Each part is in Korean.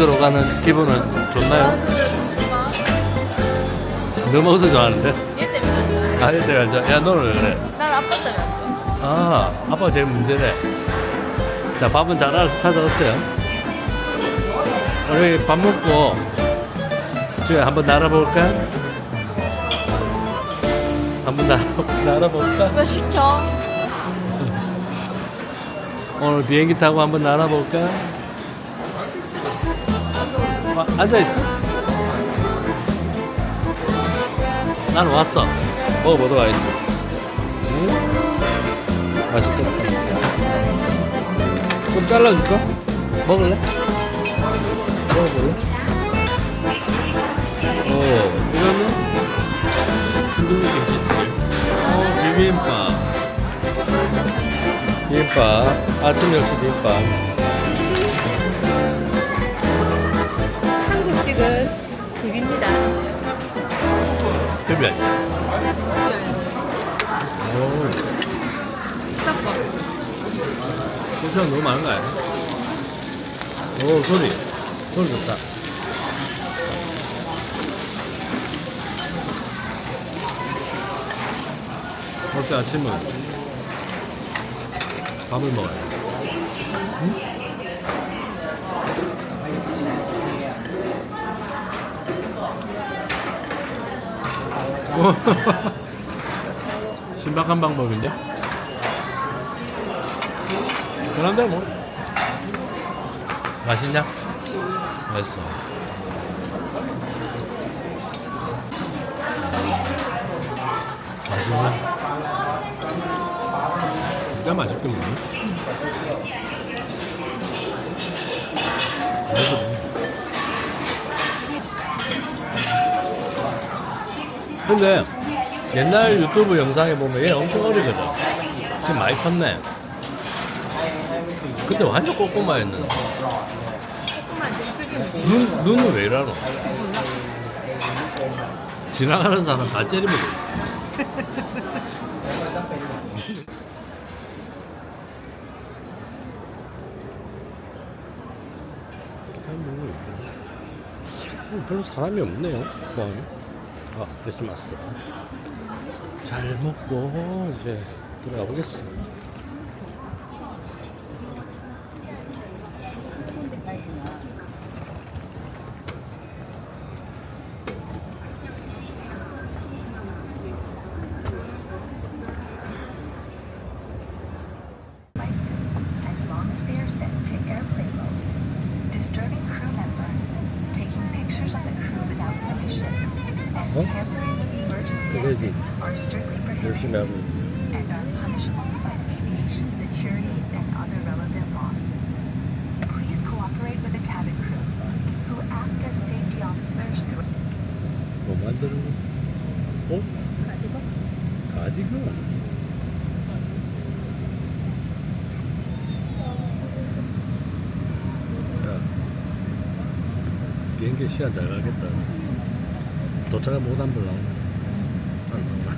먹으러 가는 기분은 좋나요? 너 먹어서 좋아하는데? 얘 때문에 안 좋아해. 아, 이때 알죠? 야, 너는 왜 그래? 난 아빠 때문에 안 좋아해. 아, 아빠가 제일 문제네. 자, 밥은 잘 알아서 찾아왔어요. 우리 밥 먹고 지금 한번 날아볼까? 한번 날아, 날아볼까? 뭐 시켜? 오늘 비행기 타고 한번 날아볼까? 아, 앉아있어? 나는 왔어. 먹어보도록 하겠습니다. 응? 맛있겠다. 좀 잘라줄까? 먹을래? 먹어볼래? 어, 이거는 순두부 김치찜. 어, 비빔밥. 비빔밥. 아침 역시 비빔밥. 비빔 아니야? 오, 섞어. 고추장 너무 많은 거 아니야? 오, 소리. 소리 좋다. 어때, 아침은? 밥을 먹어야 돼. 응? 신박한 방법인데? 그런데 뭐 맛있냐? 맛있어 맛있냐? 진짜 맛있게 먹네 근데 옛날 유튜브 영상에 보면 얘 엄청 어리거든 지금 많이 컸네 그때 완전 꼬꼬마였는데 눈, 눈은 왜 이러노? 지나가는 사람 다 째리면 어, 별로 사람이 없네요. 포항에. 아, 크리스마스. 잘 먹고 이제 들어가 보겠습니다. 그래야지. exits are strictly prohibited 열심히 하고. and are punishable by aviation security and other relevant laws. Please cooperate with the cabin crew, who act as safety officers through 뭐 만드는 거? 어? 가디건? 야, 비행기 시간 잘 가겠다. 도착을 못한 불나오네. 안 나오나?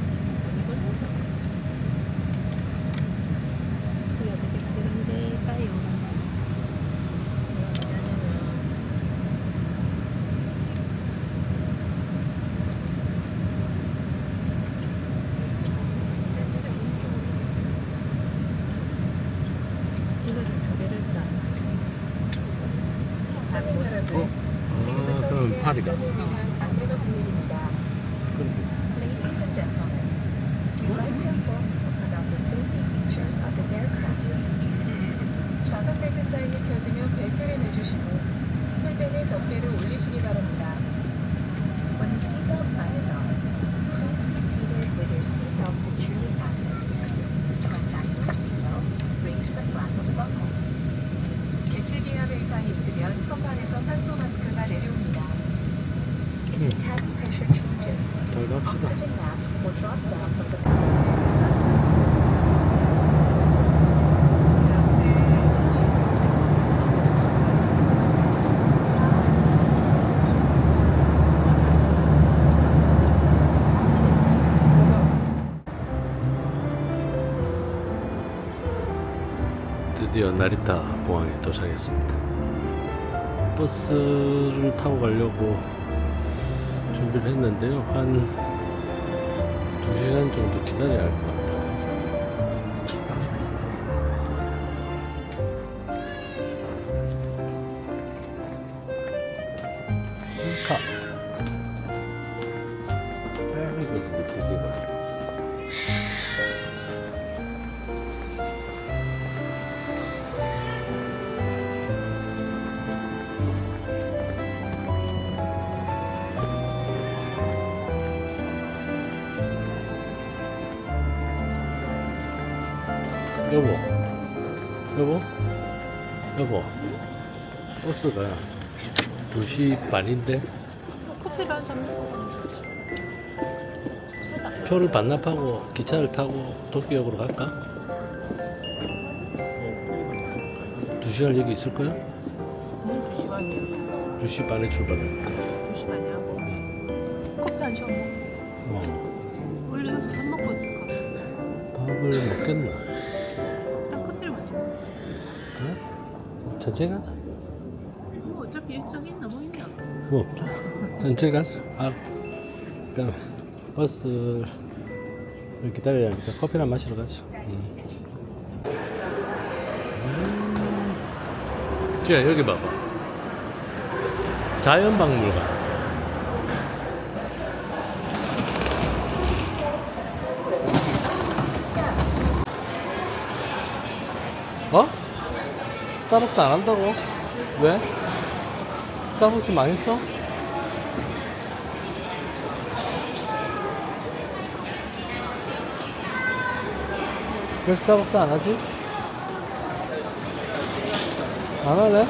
그게 어떻게 그런데까요? 이거를 두 개를 짜. 손님 여러분, 아, 그럼 파리가. 안내것입니다. Ladies and gentlemen, we'd like to inform you about the safety features of this aircraft. 좌석 벨트 사인이 켜지면 벨트를 매주시고 홀대는 덮개를 올리시기 바랍니다. When the seatbelt sign is on, please be seated with your seatbelt securely fastened. To unfasten your seatbelt, raise the flap of the buckle. 객실기압 이상이 있으면 선반에서 산소 마스크가 내려옵니다. If the cabin pressure changes, 잘 갑시다. oxygen masks will drop down from the 드디어 나리타 공항에 도착했습니다. 버스를 타고 가려고 준비를 했는데요. 한 2시간 정도 기다려야 할 것 같아요. 여보, 여보, 여보, 버스가 2시 반인데 커피를 한잔. 표를 반납하고 기차를 타고 도쿄역으로 갈까? 2시간 여기 있을 거야? 음, 두 시간이야. 2시 반에 출발할 거 천천히 가자. 뭐 어차피 일정이 있나 뭐. 뭐 없다. 천천히 가자. 아, 그럼 버스를 기다려야 하니까 커피나 마시러 가자. 음. 음. 자, 여기 봐봐. 자연박물관. 어? 스타벅스 안 한다고? 왜? 스타벅스 망했어? 왜 스타벅스 안 하지? 안 할래?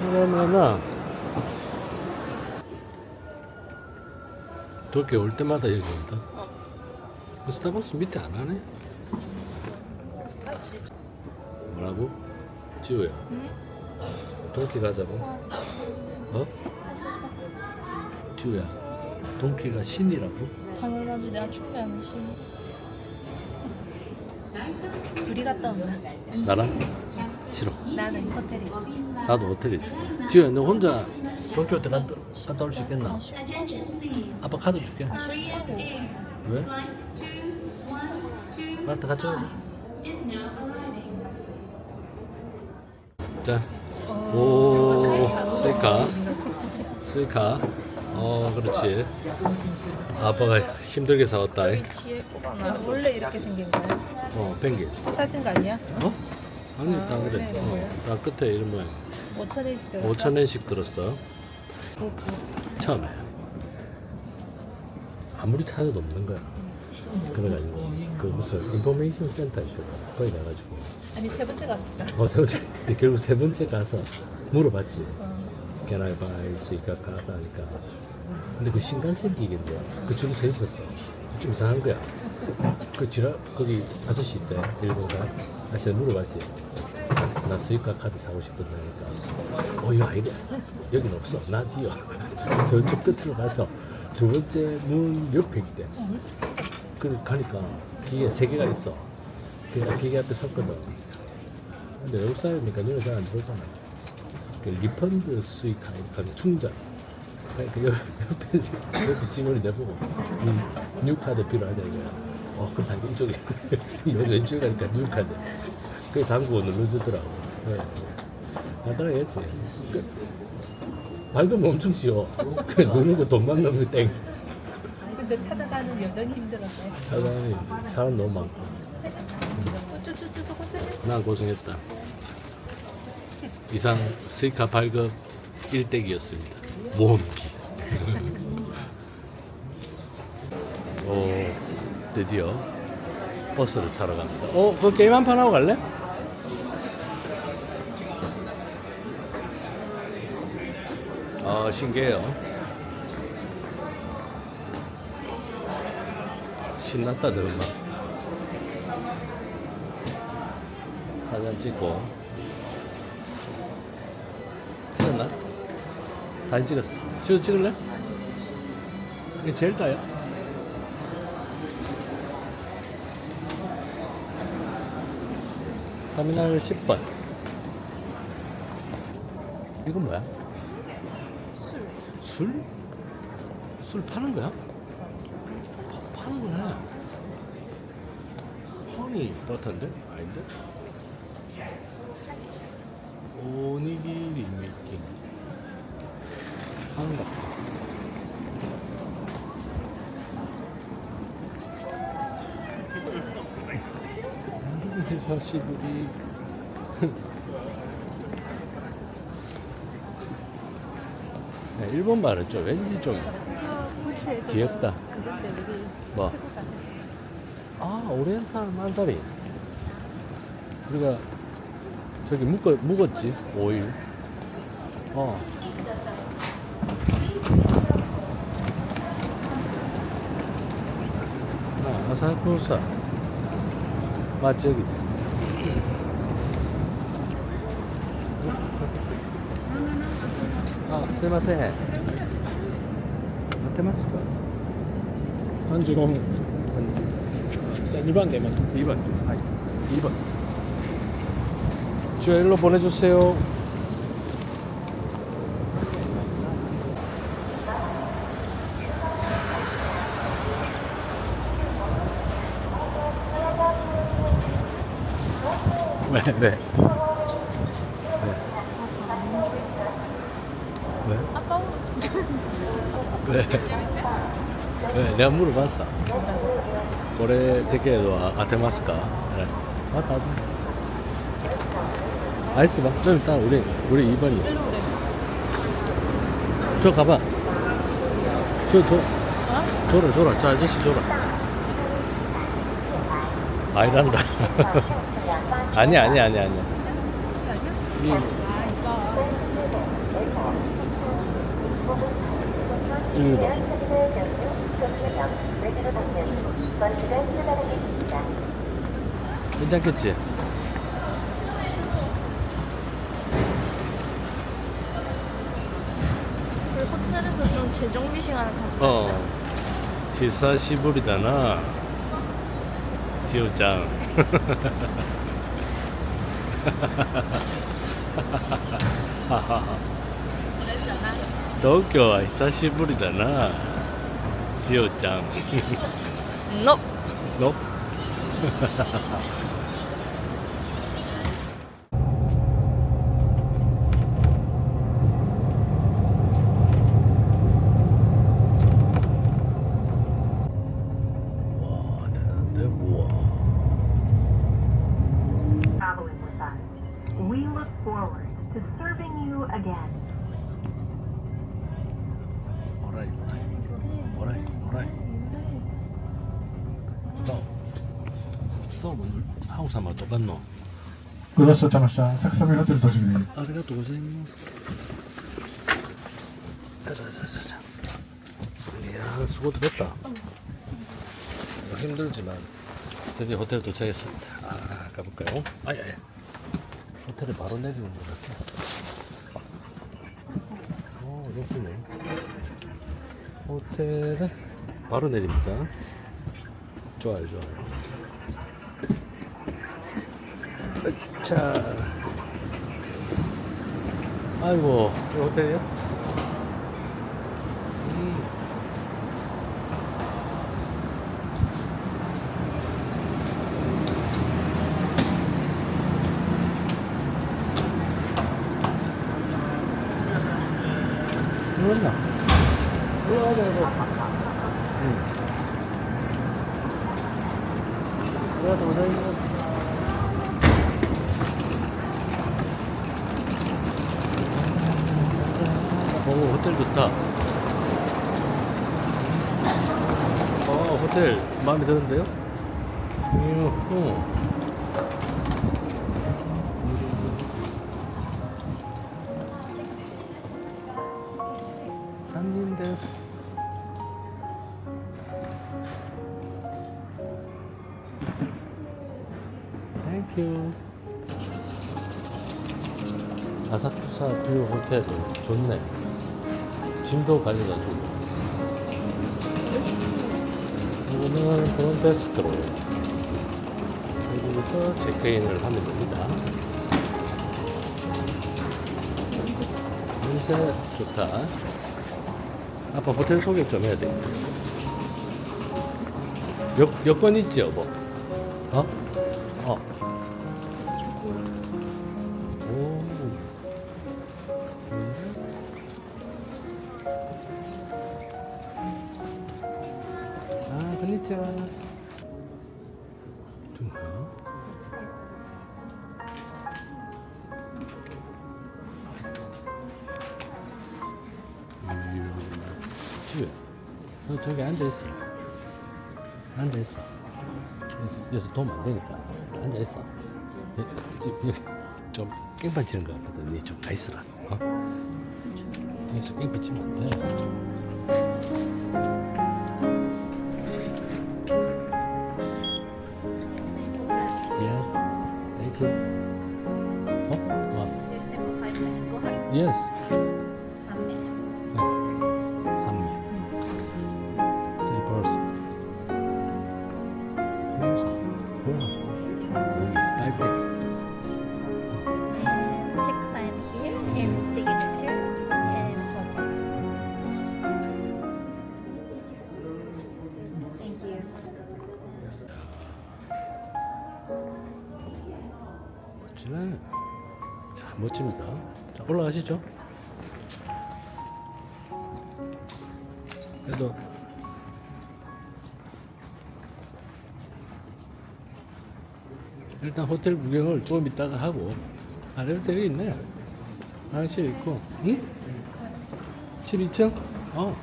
그러면은 도쿄 올 때마다 여기 온다. 그 스타벅스 밑에 안 하네? 뭐라고? 지우야. 동키 가자고. 어? 지우야. 동키가 신이라고? 당연하지 내가 충분히 심 둘이 갔다 온다 나랑? 싫어. 나는 호텔에 있어 나도 호텔에 있어. 지우야, 너 혼자 도쿄 때 갔다, 갔다 올 수 있겠나? 아빠 카드 줄게. 왜? 말타 같이 가자. 자, 오, 셀카, 셀카. 어, 그렇지. 아빠가 힘들게 사왔다. 원래 이렇게 생긴 거야? 어, 펭귄. 사진 거 아니야? 어? 아니, 다 원래 그래. 이런 거야? 어, 다 끝에 이런 모양. 5천 원씩 들었어? 5천 원씩 들었어. 처음에. 아무리 찾아도 없는 거야. 그래가지고 그 무슨 인포메이션 센터 있거든. 거기 가가지고 아니 세 번째 갔었잖아 어, 세 번째, 근데 결국 세 번째 가서 물어봤지. 어. Can I buy 카드 하니까. 근데 그 신간센 기계인데 그 줄이 서 있었어. 좀 이상한 거야. 그 지라 거기 아저씨 있대 일본가 아저씨 물어봤지. 나 스이카 카드 사고 싶은데 하니까 어 이거 아니다. 여긴 없어. 나디요. 저쪽 끝으로 가서 두 번째 문 옆에 있대. 그 가니까 기계 세 개가 있어. 그러니까 기계 앞에 섰거든. 근데 외국 사람이니까 이런 잘안 들어오잖아. 그 리펀드 수익 하니까 충전. 그 옆- 옆에 옆에 직원이 내보고 이 뉴카드 필요하냐 이거야. 어 그럼 당연히 이쪽에 왼쪽에 가니까 뉴카드. 그 당구 눌러주더라고. 네. 간단하게 했지. 그, 밝으면 엄청 쉬워. 그 누르고 돈만 넣으면 땡. 근데 찾아가는 여전히 힘들었네 사람이 사람 너무 많고. 우쭈쭈쭈 고생했어 난 고생했다. 이상 스이카 발급 1대2였습니다. 모험기. 오, 드디어 버스를 타러 갑니다. 어, 그 게임 한 판 하고 갈래? 아, 신기해요. 신났다, 들은마. 사진 찍고 찍었나? 사진 찍었어 지우 찍을래? 이게 제일 따요 터미널 10번. 이건 뭐야? 술. 술? 술 파는 거야? 파, 파는 거네. 허니 버터인데? 아닌데? 오니기리 메이킹. 파는 거. 사시구리 네, 일본 말은 좀 왠지 좀 귀엽다. 뭐? 아 오리엔탈 만다리. 우리가 저기 묶어 묵었지 오일. 어. 아, 아사쿠사 맛집이네. すいません。待ってますか35分さあ2番でまた 2번. 2번. 저 일로 보내주세요. 네, 네. 내가 물어봤어. 올해 대게도 아테마스까? 아, 그래. 아, 다 아이스 봐. 좀 일단 우리 우리 2번이. 저 가봐. 저 저. 줘라 줘라 저 아저씨 줘라. 아이란다. 아니 아니 아니 아니. 이 일번. 야, 아니야. 이, 아 이뻐. 1번. 괜찮겠지? 우리 호텔에서 좀 재정비 시간을 가지면 어. 히사시부리다나. 지우짱. 그랬잖아. 東京は久しぶりだな。 しおちゃん。のの 한국 사람 똑같노? ご乗車いただきました浅草ビルホテル到着ですありがとうございます。가자가자가자 이야, 수고도 됐다. 뭐 힘들지만 드디어 호텔 도착했습니다. 아, 가볼까요? 아야야. 호텔에 바로 내리는 거라서. 어, 예쁘네. 호텔에 바로 내립니다. 좋아요, 좋아요. 자. 아이고, 이 호텔이야? 음. 이거 나. 이거, 이거, 이거. 응. 이거, 이거, 이거. 오 호텔 좋다 어 호텔 마음에 드는데요? 유후 삼린 데스 땡큐 아사쿠사 뷰 호텔도 좋네. 짐도 가져다 주고. 이거는 프론데스크로. 그리고 여기서 체크인을 하면 됩니다. 냄새 좋다. 아빠 호텔 소개 좀 해야 돼. 여, 여권 여보? 어? 어. 아, 건니치와. 좀 뭐야? 집에 너 저기 앉아 있어 앉아 있어 여기서, 여기서 도움 안 되니까 앉아 있어 여기, 여기 좀 깽판 치는 거 같거든 니좀 가있어라 어? 여기서 깽판 치면 안 돼 네. 자, 멋집니다. 자, 올라가시죠. 그래도 일단 호텔 구경을 조금 이따가 하고 아래도 되어 있네. 화장실 있고, 응? 12층? 어.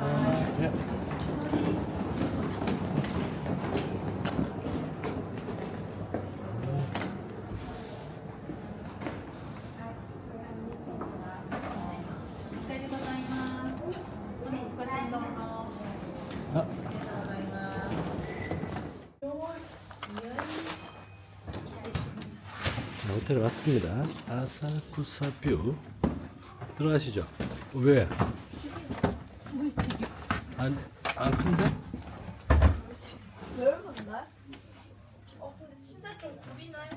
아, 네. 아. 자, 호텔에 왔습니다. 아사쿠사 뷰. 들어가시죠. 어, 왜? 안, 안 큰데? 넓은데? 어 근데 침대 좀 굽이나요?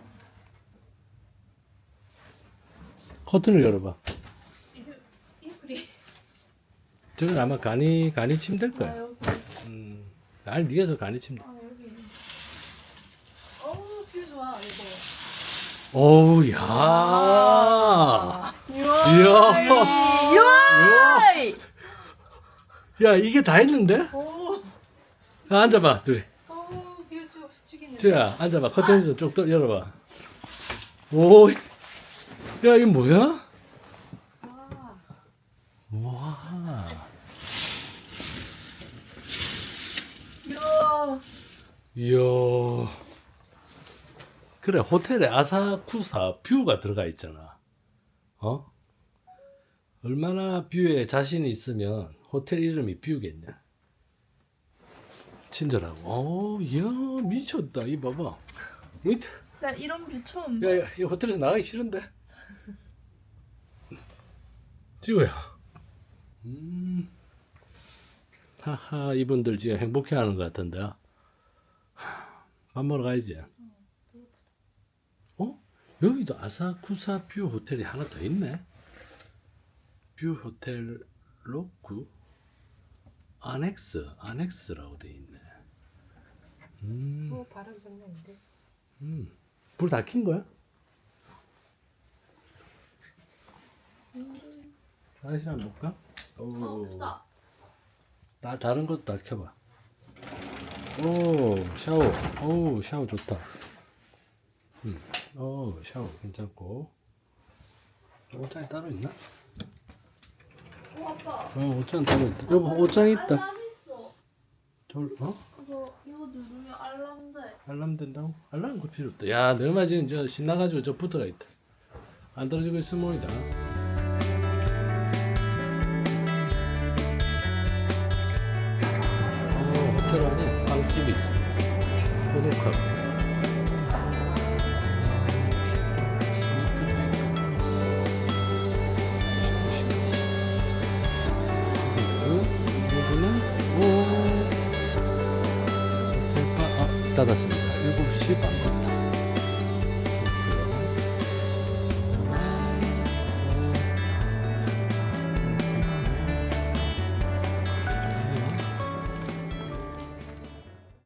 커튼을 열어봐. 이불이 저건 아마 간이, 간이 침대일 아 거야. 여기 음. 아니, 니가 저 간이 침대. 아 여기 어우 뷰 좋아 이거 어우, 야. 이야. 이야. 야, 이게 다 했는데? 오 야, 앉아봐, 둘이. 죽이네 자, 앉아봐. 커튼 좀쭉또 열어봐. 오, 야, 이게 뭐야? 와 와. 이야 이야. 그래, 호텔에 아사쿠사 뷰가 들어가 있잖아. 어? 얼마나 뷰에 자신이 있으면 호텔 이름이 뷰겠냐. 친절하고. 어우, 이야, 미쳤다. 이 봐봐. 이- 나 이런 뷰 처음 야, 야, 이 호텔에서 나가기 싫은데? 지호야. 음. 하하, 이분들 지금 행복해 하는 것 같은데. 하, 밥 먹으러 가야지. 어? 여기도 아사쿠사 뷰 호텔이 하나 더 있네. 뷰 호텔 로쿠 아넥스, 아넥스라고 돼 있네. 음. 오 바람 장난인데 음. 불 다 킨 거야? 화장실 한번 볼까? 오. 나 다른 것도 다 켜봐. 오 샤워. 오 샤워 좋다. 음. 오 샤워 괜찮고. 옷장이 따로 있나? 오 아빠 어 옷장 따로 있다. 여보 옷장 있다. 알람 있어 저 어? 이거 이거 누르면 알람 돼 알람 된다고? 알람 그 필요 없다. 야, 너마 지금 저 신나가지고 저 붙어가 있다. 안 떨어지고 있으면 모이다. 어, 호텔 안에 빵집이 있습니다. 호노카루.